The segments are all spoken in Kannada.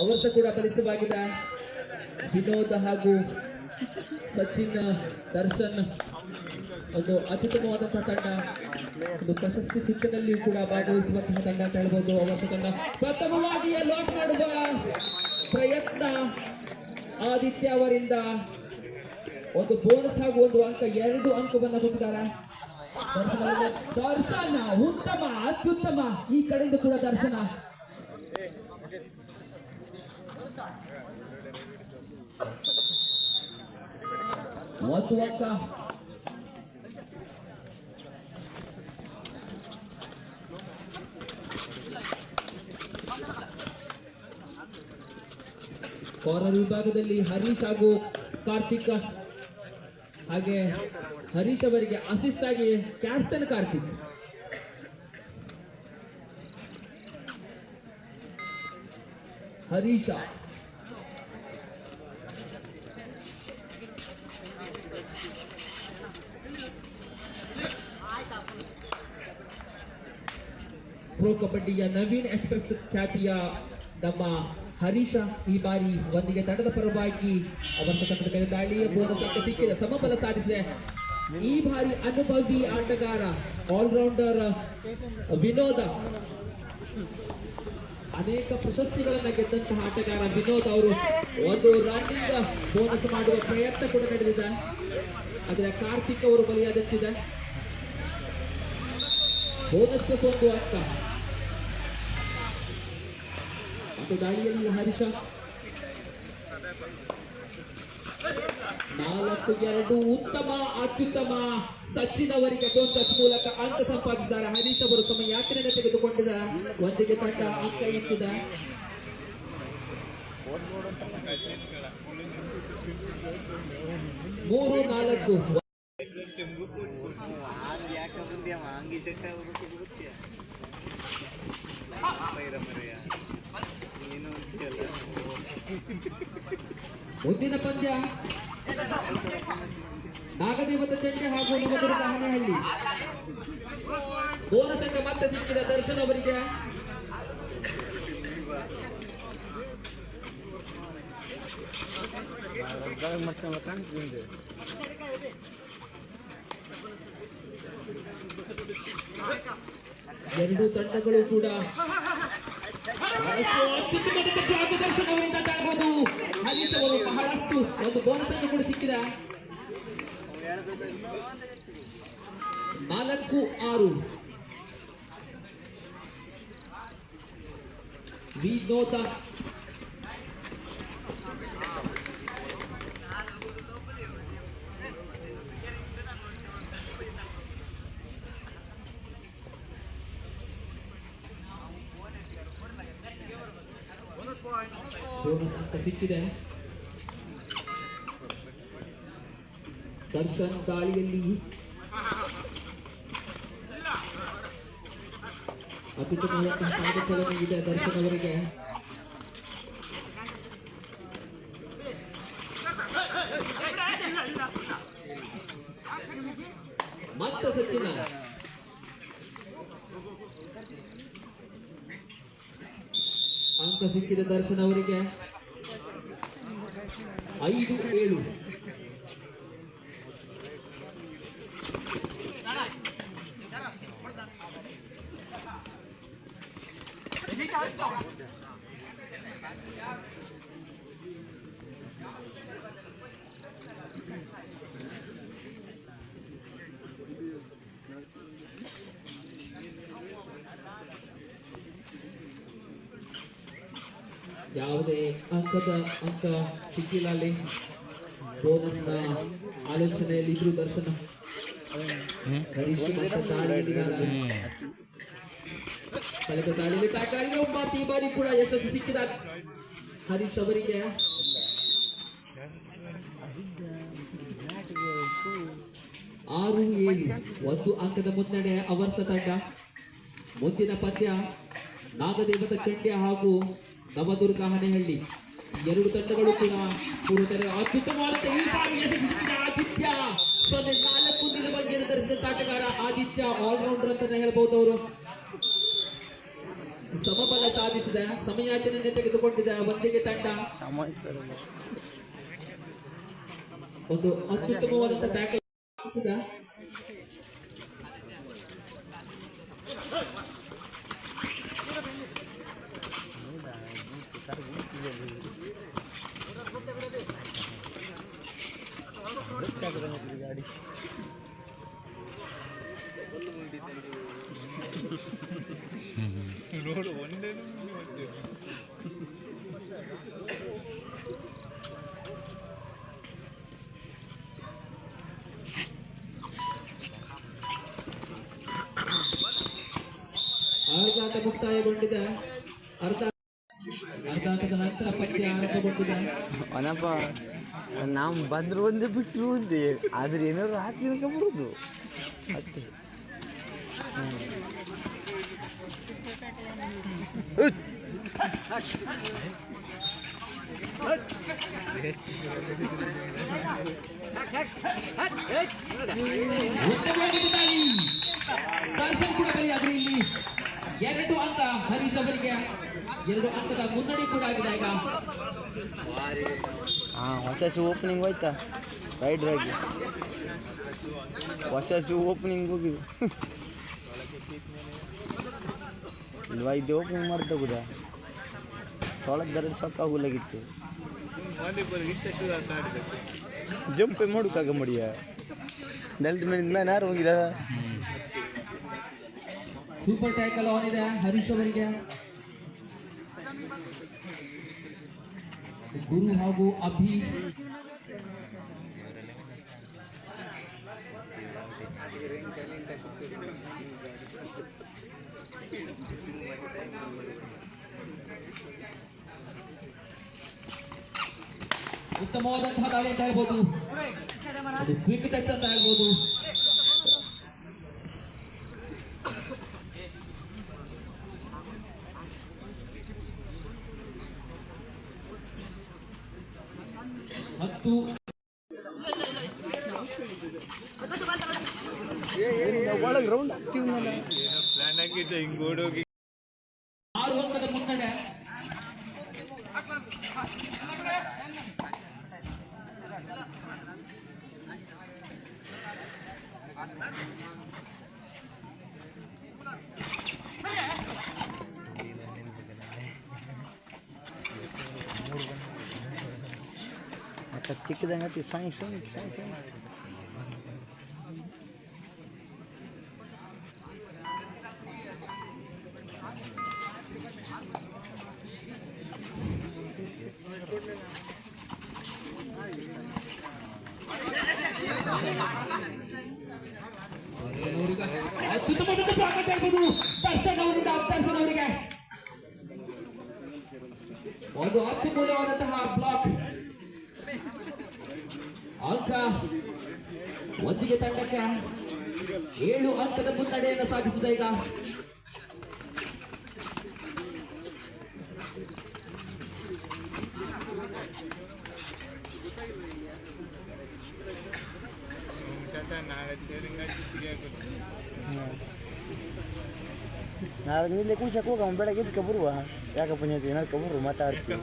ಅವರ್ಸ ಕೂಡ ಬಲಿಷ್ಠವಾಗಿದ್ದ ವಿನೋದ ಹಾಗೂ ಸಚಿನ್, ದರ್ಶನ್, ಒಂದು ಅತ್ಯುತ್ತಮವಾದಂತಹ ತಂಡ ಒಂದು ಪ್ರಶಸ್ತಿ ಸುತ್ತಿನಲ್ಲಿಯೂ ಕೂಡ ಭಾಗವಹಿಸುವಂತಹ ತಂಡ ಅಂತ ಹೇಳ್ಬೋದು. ಅವರ ತಂಡ ಪ್ರಥಮವಾಗಿ ಲಾಕ್ ಮಾಡುವ ಪ್ರಯತ್ನ ಆದಿತ್ಯ ಅವರಿಂದ ಒಂದು ಬೋನಸ್ ಹಾಗೂ ಒಂದು ಅಂಕ, ಎರಡು ಅಂಕವನ್ನು ಕೊಟ್ಟಿದ್ದಾರೆ. ದರ್ಶನ ಉತ್ತಮ, ಅತ್ಯುತ್ತಮ ಈ ಕಡೆಯಿಂದ ಕೂಡ ದರ್ಶನ ಒಂದು ಅಂಕ ಕಾರ್ನರ್ ವಿಭಾಗದಲ್ಲಿ ಹರೀಶ್ ಹಾಗೂ ಕಾರ್ತಿಕ್, ಹಾಗೆ ಹರೀಶ್ ಅವರಿಗೆ ಅಸಿಸ್ಟ್ ಆಗಿ ಕ್ಯಾಪ್ಟನ್ ಕಾರ್ತಿಕ್. ಹರೀಶ. ಪ್ರೋ ಕಬಡ್ಡಿಯ ನವೀನ್ ಎಕ್ಸ್ಪ್ರೆಸ್ ಖ್ಯಾತಿಯ ನಮ್ಮ ಹರೀಶ ಈ ಬಾರಿ ಒಂದಿಗೆ ತಂಡದ ಪರವಾಗಿ ಅವರ ತಂಡದ ಮೇಲೆ ಸಮಬಲ ಸಾಧಿಸಿದೆ. ಈ ಬಾರಿ ಅನುಭವಿ ಆಟಗಾರ ಆಲ್ರೌಂಡರ್ ವಿನೋದ. ಅನೇಕ ಪ್ರಶಸ್ತಿಗಳನ್ನ ಗೆದ್ದಂತಹ ಆಟಗಾರ ವಿನೋದ್ ಅವರು ಒಂದು ರನ್ನಿಂಗ್ ಬೋನಸ್ ಮಾಡುವ ಪ್ರಯತ್ನ ಕೂಡ ನಡೆದಿದೆ. ಆದರೆ ಕಾರ್ತಿಕ್ ಅವರು ಬಲಿಯಾದಂತಿದೆ ಬೋನಸ್ ಪ್ಲಸ್ ಒಂದು ಮತ್ತು ದಾಳಿಯಲ್ಲಿ ನಾಲ್ಕು ಎರಡು ಉತ್ತಮ, ಅತ್ಯುತ್ತಮ ಸಚಿನ್ ಅವರಿಗೆ ಡೋನ್ ಟಚ್ ಮೂಲಕ ಅಂಕ ಸಂಪಾದಿಸಿದ್ದಾರೆ. ಹರೀಶ್ ಅವರು ತಮ್ಮ ಯಾಚನೆ ತೆಗೆದುಕೊಂಡಿದ ಒಂದಿಗೆ ತಂಡ ಅಂಕ ಇಟ್ಟಿದೆ. ಮೂರು, ನಾಲ್ಕು. ಮುಂದಿನ ಪಂದ್ಯ. ನಾಗದೇವತ ಚಂಡೆ ಹಾಗೂ ನವದುರ್ಗ ಹನಹಳ್ಳಿ ಬೋನಸ್ ಅಂಕ ಮತ್ತೆ ಸಿಕ್ಕಿದ ದರ್ಶನ್ ಅವರಿಗೆ. ಎರಡು ತಂಡಗಳು ಕೂಡ ಮಾರ್ಗದರ್ಶನ ಅವರಿಂದ ಕಾಣಬಹುದು ಹರೀಶ್ ಅವರು ಬಹಳಷ್ಟು ಒಂದು ಬೋನಸ್ ಅನ್ನು ಕೂಡ ಸಿಕ್ಕಿದ ನಾಲ್ಕು ಆರು. ವಿನೋದ ಬೋನಸ್ ಅಂಕ ಸಿಕ್ಕಿದೆ. ದರ್ಶನ್ ದಾಳಿಯಲ್ಲಿ ಅತ್ಯುತ್ತಮವಾದಂತಹ ಚಲನೆ ಇದೆ ದರ್ಶನ್ ಅವರಿಗೆ. ಮತ್ತೆ ಸಚಿನ ಅಂಕ ಸಿಕ್ಕಿದ ದರ್ಶನ್ ಅವರಿಗೆ. ಐದು ಏಳು. ಯಾವುದೇ ಅಂಕದ ಅಂಕ ಸಿಕ್ಕಿಲ್ಲ ಅಲ್ಲಿ ಬೋನಸ್ನ ಆಲೋಚನೆಯಲ್ಲಿ ಇದ್ರು ದರ್ಶನ. ಕಳೆದ ದಾಳಿಯಲ್ಲಿ ಆಗಿದೆ ಒಂಬತ್ತು ಈ ಬಾರಿ ಕೂಡ ಯಶಸ್ಸು ಸಿಕ್ಕಿದ ಹರೀಶ್ ಅವರಿಗೆ. ಆರು ಏಳು. ಒಂದು ಅಂಕದ ಮುನ್ನಡೆ ಅವರ್ಸ ತಂಡ. ಮುಂದಿನ ಪಂದ್ಯ ನಾಗದೇವತ ಚಂಡ್ಯ ಹಾಗೂ ನವದುರ್ಗ ಹನೆಹಳ್ಳಿ ಎರಡು ತಂಡಗಳು ಕೂಡ ಪೂರ್ವದಲ್ಲಿ ಅತ್ಯುತ್ತಮವಾದ ಈ ಬಾರಿ ಆದಿತ್ಯ. ಸೊನ್ನೆ ನಾಲ್ಕು ನಿಲುವಾಗಿ ನಿರ್ಧರಿಸಿದ ಆಟಗಾರ ಆದಿತ್ಯ ಆಲ್ರೌಂಡರ್ ಅಂತಾನೆ ಹೇಳ್ಬಹುದು ಅವರು. ಸಮಬಲ ಸಾಧಿಸಿದ ಸಮಯಾಚನೆಯನ್ನು ತೆಗೆದುಕೊಂಡಿದ್ದ ಒಂದಿಗೆ ತಂಡ. ಒಂದು ಅತ್ಯುತ್ತಮವಾದಂತಹ ಟ್ಯಾಕಲ್ ಸಾಧಿಸಿದ ನೋಡು ಒಂದೇ ಅರ್ಧಾಟ ಮುಕ್ತಾಯಗೊಂಡಿದೆ ಅರ್ಧ ಅವನಪ್ಪ ನಾವು ಬಂದ್ರು ಒಂದೇ ಬಿಟ್ಟರು ಒಂದೇ ಆದ್ರೆ ಏನಾದ್ರು ಹಾಕಿ ಬರುದು ಅಷ್ಟೇ ಕೂಡ ಬಲಿಯಾದ್ರೆ ಇಲ್ಲಿ ಎರಡು ಅಂಕ ಹರೀಶ್ ಅವರಿಗೆ. ಎರಡು ಅಂಕದ ಮುನ್ನಡೆ ಕೂಡ ಆಗಿದೆ ಈಗ. ಹಾ, ಹೊಸ ಶೂ ಓಪನಿಂಗ್ ಹೋಯ್ತಾ? ಆಗಿ ಹೊಸ ಶೂ ಓಪನಿಂಗ್ ಹೋಗಿದೆ ಇಲ್ವಾ, ಇದು ಓಪನಿಂಗ್ ಮಾಡ್ತಾ ಕೂಡ ತೊಳಗ್ ದರ ಚೊಕ್ಕ ಹೋಗ್ಲಾಗಿತ್ತು ಜಂಪ್ ಮಾಡೋಕ್ಕಾಗ ಮಡಿಯ ನೆಲದ ಮೇಲೆ ಮೇಲೆ ಯಾರು ಹೋಗಿದಾರ ಸೂಪರ್ ಟ್ಯಾಕಲ್ ಆನ್ ಇದೆ ಹರೀಶ್ ಅವರಿಗೆ ಗುರು ಹಾಗೂ ಅಭಿ ಉತ್ತಮವಾದಂತಹ ದಾಳಿ ಅಂತ ಹೇಳ್ಬೋದು ಅದು ಕ್ವಿಕ್ ಟಚ್ ಅಂತ ಹೇಳ್ಬೋದು ಮತ್ತು ಒಳಗೆ ರೌಂಡ್ ಆಗ್ತೀವಿ ಪ್ಲಾನ್ ಆಗಿದ್ದೆ ಹಿಂಗ್ ಓಡೋಗಿ ಮತ್ತೆ ತಿಕ್ಕದಂಗತಿ ಸಾಯ್ ಸಾಯ್ ಸಾಯ್ ಸಾಯ್ ಅವರಿಗೆ ಅತ್ಯುತ್ತಮವಾದ ಸ್ವಾಗತ ಹೇಳ್ಬೋದು ದರ್ಶನ್ ಅವರಿಂದ ದರ್ಶನ್ ಅವರಿಗೆ ಒಂದು ಅತ್ಯಮೂಲ್ಯವಾದಂತಹ ಬ್ಲಾಕ್ ಅಂಕ ಒಂದಿಗೆ ತಂಡಕ್ಕೆ ಏಳು ಅಂಕದ ಮುನ್ನಡೆಯನ್ನು ಸಾಧಿಸಿದ ಈಗ. ನಾಳೆ ನಿಲ್ಲೆ ಕುಂಚಕ್ಕೆ ಹೋಗ ಬೆಳಗ್ಗೆ ಇದಕ್ಕೆ ಬರುವ? ಯಾಕಪ್ಪ ಏನಾದ್ರು ಬರು ಮಾತಾಡ್ತೀವಿ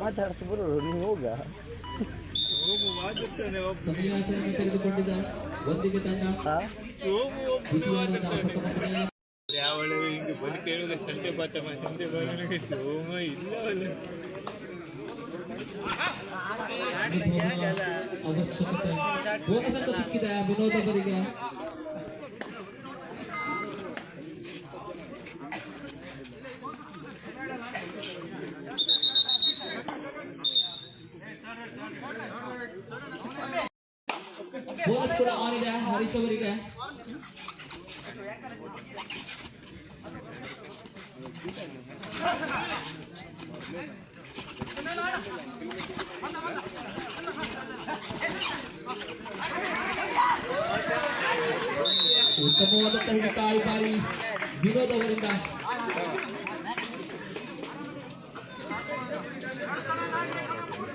ಮಾತಾಡ್ತಿ ಬರು ನೀನು ಹೋಗ. ಸಮಯಾಚರಣೆ ತೆಗೆದುಕೊಂಡಿದ್ದ ಒಂದಿಗೆ ತಂಡ. ಸಮಯ. ಯಾವಳು ಹಿಂಗೆ ಬಲಿ ಕೇಳಿದ ಸಂತೆ ಬಾತಮ್ಮ ಸಂತೆ ಬಾಗಿಲಿಗೆ ಸೋಮ ಇಲ್ಲ ಅವಶ್ಯಕತೆ. ಸಿಕ್ಕಿದೆ ವಿನೋದ್ ಬೋನಸ್ ಕೂಡ ಆನ್ ಇದೆ ಹರೀಶ್ ಅವರಿಗೆ ಉತ್ತಮವಾದಂತಹ ಹಿಡಿತ ಈ ಬಾರಿ ವಿನೋದ್ ಅವರಿಂದ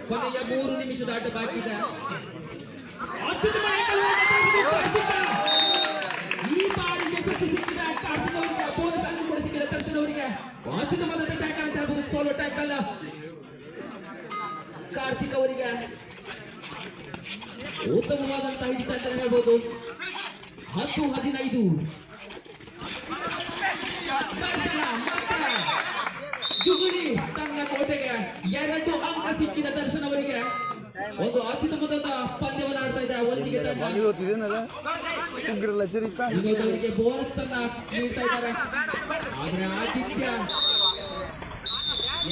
ಕೊನೆಯ ಮೂರು ನಿಮಿಷದ ಆಟ ಬಾಕಿ ಇದೆ ಅತ್ಯುತ್ತಮ angle ಅನ್ನು ಕಾರ್ತಿಕ್. ಈ ಬಾರಿ ಯಶಸ್ಸು ಸಿಕ್ಕಿದೆ ಕಾರ್ತಿಕ್ ಅವರಿಗೆ ದರ್ಶನ್ ಅವರಿಗೆ ಟ್ಯಾಕಲ್ ಅಂತ ಹೇಳ್ಬೋದು, ಸೋಲೋ ಟ್ಯಾಕಲ್ ಕಾರ್ತಿಕ್ ಅವರಿಗೆ ಉತ್ತಮವಾದಂತಹ ಹಿಡಿತ ಅಂತ ಹೇಳ್ಬೋದು. ಹತ್ತು ಹದಿನೈದು. ಜುಗುಳಿ ತನ್ನ ಕೋಟೆಗೆ ಎರಡು ಅಂಕ ಸಿಕ್ಕಿದ ದರ್ಶನ್ ಅವರಿಗೆ ಒಂದು ಅತ್ಯುತ್ತಮವಾದ ಪಂದ್ಯವನ್ನು ಆಡ್ತಾ ಇದೆ ಒಂದಿಗೆ ಉಗ್ರಲ್ಲ ಚರಿತಾ ವಿನೋದ್ ಅವರಿಗೆ ಬೋನಸ್ ಅನ್ನ ನೀಡ್ತಾ ಇದ್ದಾರೆ. ಆದ್ರೆ ಆದಿತ್ಯ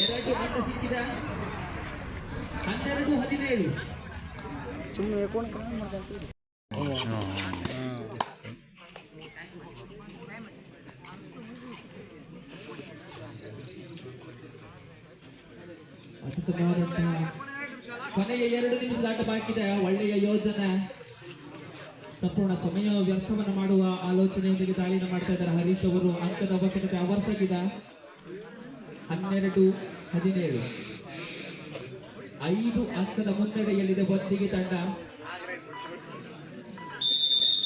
ಎರಡು ಅಂಕ ಸಿಕ್ಕಿದೆ. ಹನ್ನೆರಡು ಹದಿನೇಳು. ಸುಮ್ಮನೆ ಕೋಣ ಮಾಡ್ಕೊಂತೀವಿ ಅತ್ಯುತ್ತಮವಾದಂತಹ ಕೊನೆಯ ಎರಡು ನಿಮಿಷದ ಆಟ ಬಾಕಿದೆ ಒಳ್ಳೆಯ ಯೋಜನೆ. ಸಂಪೂರ್ಣ ಸಮಯ ವ್ಯರ್ಥವನ್ನು ಮಾಡುವ ಆಲೋಚನೆಯೊಂದಿಗೆ ದಾಳಿನ ಮಾಡ್ತಾ ಇದ್ದಾರೆ ಹರೀಶ್ ಅವರು. ಅಂಕದ ಅವಶ್ಯಕತೆ ಅವಶ್ಯಕಿದೆ ಹನ್ನೆರಡು, ಹದಿನೇಳು. ಐದು ಅಂಕದ ಮುನ್ನಡೆಯಲ್ಲಿದೆ ಬದ್ದಿಗೆ ತಂಡ.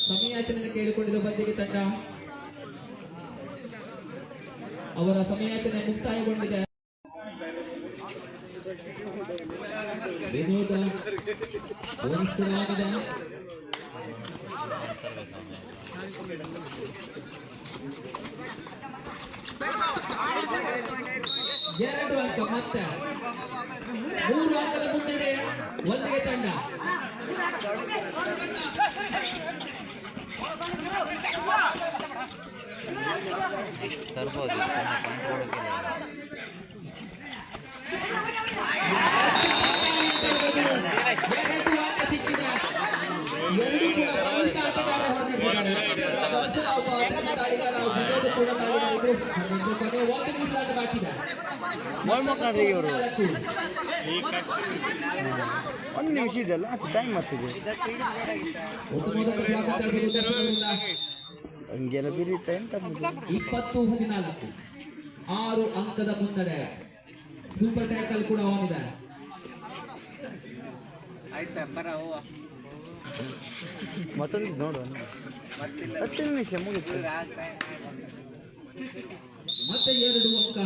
ಸಮಯಾಚರಣೆ ಕೇಳಿಕೊಂಡಿದೆ ಬದ್ದಿಗೆ ತಂಡ. ಅವರ ಸಮಯಾಚರಣೆ ಮುಕ್ತಾಯಗೊಂಡಿದೆ ವಿನೋದ ಆಗಿದೆ ಎರಡು ಅಂಕ ಮತ್ತೆ. ಮೂರು ಅಂಕದ ಮುನ್ನಡೆ ಒಂದಿಗೆ ತಂಡ. ತರ್ಬೋದು ಸುಮ್ಮನೆ ಕೊಂಡ್ಕೊಡೋಕ್ಕಿಲ್ಲ ಎರಡು ಅಂಕ ಸಿಕ್ಕಿದೆ ಎರಡು ಕೂಡ ಬಲಿಷ್ಠ ಆಟಗಾರ ಹೊರಟಿದ್ದಾರೆ. ದರ್ಶನ ಒಬ್ಬ ಅತ್ಯುತ್ತಮ ದಾಳಿಗಾರ, ವಿನೋದ್ ಕೂಡ ದಾಳಿಗಾರರು. ಹಾಗಾಗಿ ಕೊನೆ ಒಂದು ಇವರು ನಾಲ್ಕು. ಒಂದು ನಿಮಿಷ ಅದು ಟೈಮ್ ದರ್ಶನವರಿಂದ. ಹಂಗೆಲ್ಲ ಎಂತ ಇಪ್ಪತ್ತು ಹದಿನಾಲ್ಕು ಆರು ಅಂಕದ ಮುನ್ನಡೆ ಸೂಪರ್ ಟ್ಯಾಕಲ್ ಕೂಡ ಬರ ಮತ್ತೊಂದು ನೋಡುವ ಹತ್ತು ನಿಮಿಷ ಮುಗಿತು ಮತ್ತೆ ಎರಡು ಅಂಕ.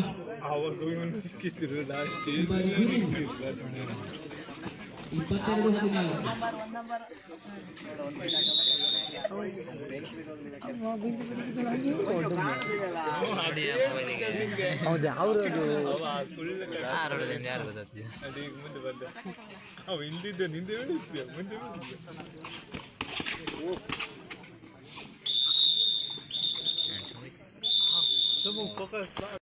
ಇಪ್ಪತ್ತೆರಡು ಹದಿನಾಲ್ಕು 十步不可十二